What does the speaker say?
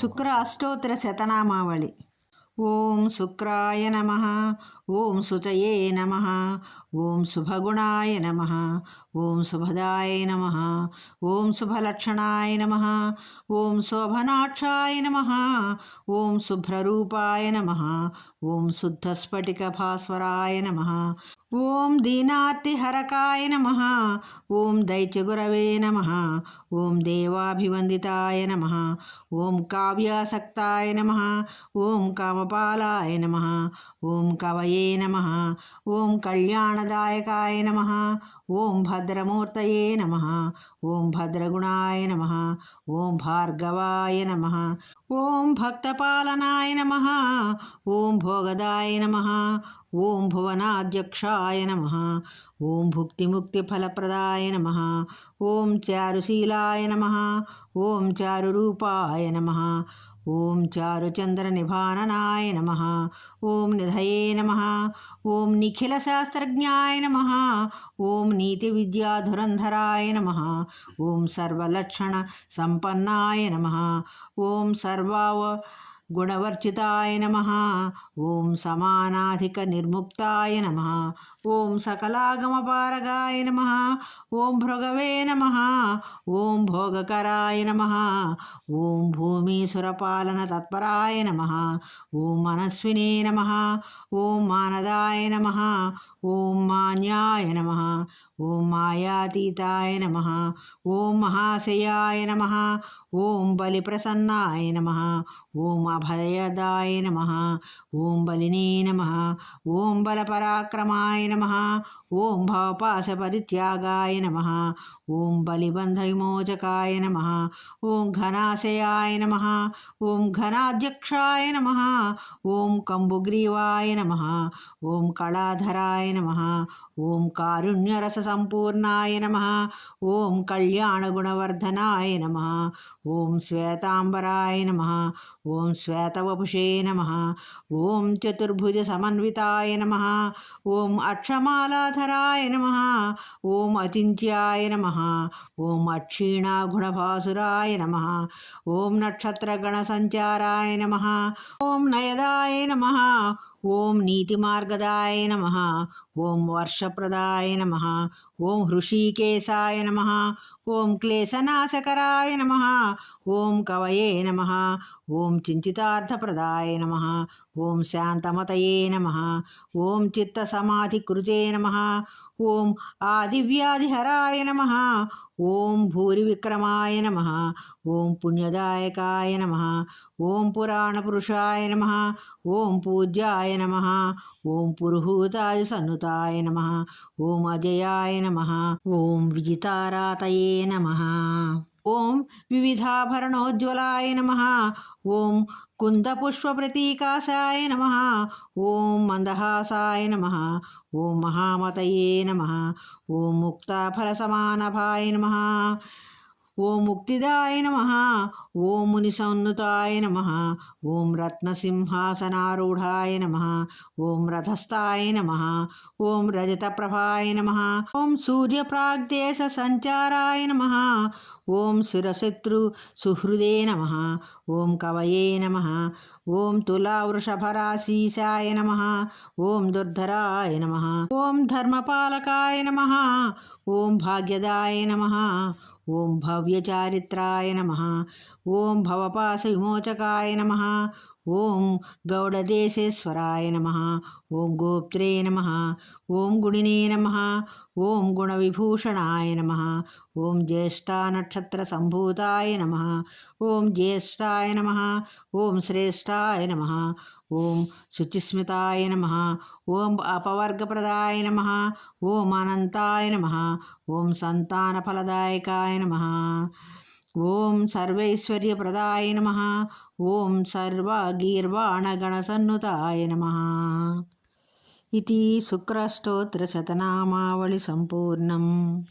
శుక్ర అష్టోత్తర శతనామావళి. ఓం శుక్రాయ నమ. ఓం శుచయే నమ ఓం శుభగుణాయ నమ ఓం శుభదాయ నమ ఓం శుభలక్షణాయ నమ ఓం శోభనాక్షాయ నమ ఓం శుభ్రరూపాయ నమ ఓం శుద్ధస్ఫటిక భాస్వరాయ నమ ఓం దీనార్తిహరకాయ నమ ఓం దైత్యగురవే నమ ఓం దేవాభివందితాయ నమ ఓం కావ్యాసక్తాయ నమ ఓం కామపాలాయ నమ ఓం కవయే నమ ఓం కళ్యాణదాయకాయ నమ ఓం భద్రమూర్తయే నమ ఓం భద్రగుణాయ నమ ఓం భార్గవాయ నమ ఓం భక్తపాలనాయ నమ ఓం భోగదాయ నమ ఓం భువనాధ్యక్షాయ నమ ఓం భుక్తిముక్తిఫలప్రదాయ నమ ఓం చారుశీలాయ నమ ఓం చారురూపాయ నమ ఓం చారుచంద్ర నిభాననాయ నమ. ఓం నిధయే నమ. ఓం నిఖిల శాస్త్రజ్ఞాయ నమ. ఓం నీతి విద్యాధురంధరాయ నమ. ఓం సర్వలక్షణ సంపన్నాయ నమ. ఓం సర్వావ గుణవర్చితాయ నమ. ఓం సమానాధిక నిర్ముక్తాయ నమ. ఓం సకలాగమపారగాయ నమ. ఓం భృగవే నమ. ఓం భోగకరాయ నమ. ఓం భూమీసురపాలన తత్పరాయ నమ. ఓం మనస్వినే నమ. ఓం మానదాయ నమ. ఓం మాన్యాయ నమ. ఓం మాయాతీతాయ నమ. ఓం మహాశయాయ నమ. ఓం బలిప్రసన్నాయ నమ. ఓం అభయదాయ నమ. ఓం బలినే నమ. ఓం బలపరాక్రమాయ నమ. ఓం భవపాశపరిత్యాగాయ నమ ఓం బలిబంధవిమోచకాయ నమ ఓం ఘనాశయాయ నమ ఓం ఘనాధ్యక్షాయ నమ ఓం కంబుగ్రీవాయ నమ ఓం కళాధరాయ నమ ఓం కారుణ్యరససంపూర్ణాయ నమ ఓం కళ్యాణగుణవర్ధనాయ నమ ఓం శ్వేతాంబరాయ నమ ఓం శ్వేతవపుషే నమ ఓం చతుర్భుజ సమన్వితాయ నమ ఓం అక్షమాలాధరాయ నమ. ఓం అచింత్యాయ నమ. ఓం అక్షీణా గుణభాసురాయ నమ. ఓం నక్షత్రగణ సంచారాయ నమ. ఓం నయదాయ నమ. ఓం నీతిమార్గదాయ నమ. ఓం వర్షప్రదాయ నమ. ఓం హృషీకేశాయ నమ. ఓం క్లేశనాశకరాయ నమ. ఓం కవయే నమ. ఓం చించితార్థప్రదాయ నమ. ఓం శాంతమతయే నమ. ఓం చిత్తసమాధికృతే నమ. ఓం ఆదివ్యాధిహరాయ నమ. ఓం భూరివిక్రమాయ నమ. ఓం పుణ్యదాయకాయ నమ. ఓం పురాణపురుషాయ నమ. ఓం పూజ్యాయ నమ. ఓం పురుహూతాయ సన్నుతాయ నమ. ఓం అజయాయ నమ. ఓం విజితారాతయే నమ. ఓం వివిధాభరణోజ్వలాయ నమ. ఓం కుందపుష్పప్రతీకాశాయ నమ. ఓం మందహాసాయ నమ. ఓం మహామతయే నమ. ఓం ముక్తాఫలసమానభాయ నమ. ఓం ముక్తిదాయ నమ. ఓం మునిసన్నుతాయ నమ. ఓం రత్నసింహాసనారూఢాయ నమ. ఓం రథస్థాయ నమ. ఓం రజతప్రభాయ నమ. ఓం సూర్యప్రాగ్దేశ సంచారాయ నమ. ఓం శిరశత్రు సుహృదే నమ. ఓం కవయే నమ. ఓం తులావృషభరాశీశాయ నమ. ఓం దుర్ధరాయ నమ. ఓం ధర్మపాలకాయ నమ. ఓం భాగ్యదాయ నమ. ఓం భవ్యచారిత్రాయ నమ. ఓం భవపాస విమోచకాయ నమ. ఓం గౌడదేశేశ్వరాయ నమ ఓం గోప్త్రే నమ ఓం గుణినే నమ ఓం గుణవిభూషణాయ నమ ఓం జ్యేష్ఠానక్షత్రసంభూతాయ నమ ఓం జ్యేష్ఠాయ నమ ఓం శ్రేష్టాయ నమ ఓం శుచిస్మితాయ నమ ఓం అపవర్గప్రదాయ నమ ఓం అనంతాయ నమ ఓం సంతానఫలదాయకాయ నమ ఓం సర్వైశ్వర్య ప్రదాయ నమ. ఓం సర్వగీర్వాణగణసన్నుతాయ నమ. ఇది శుక్రస్తోత్రశతనామావళి సంపూర్ణం.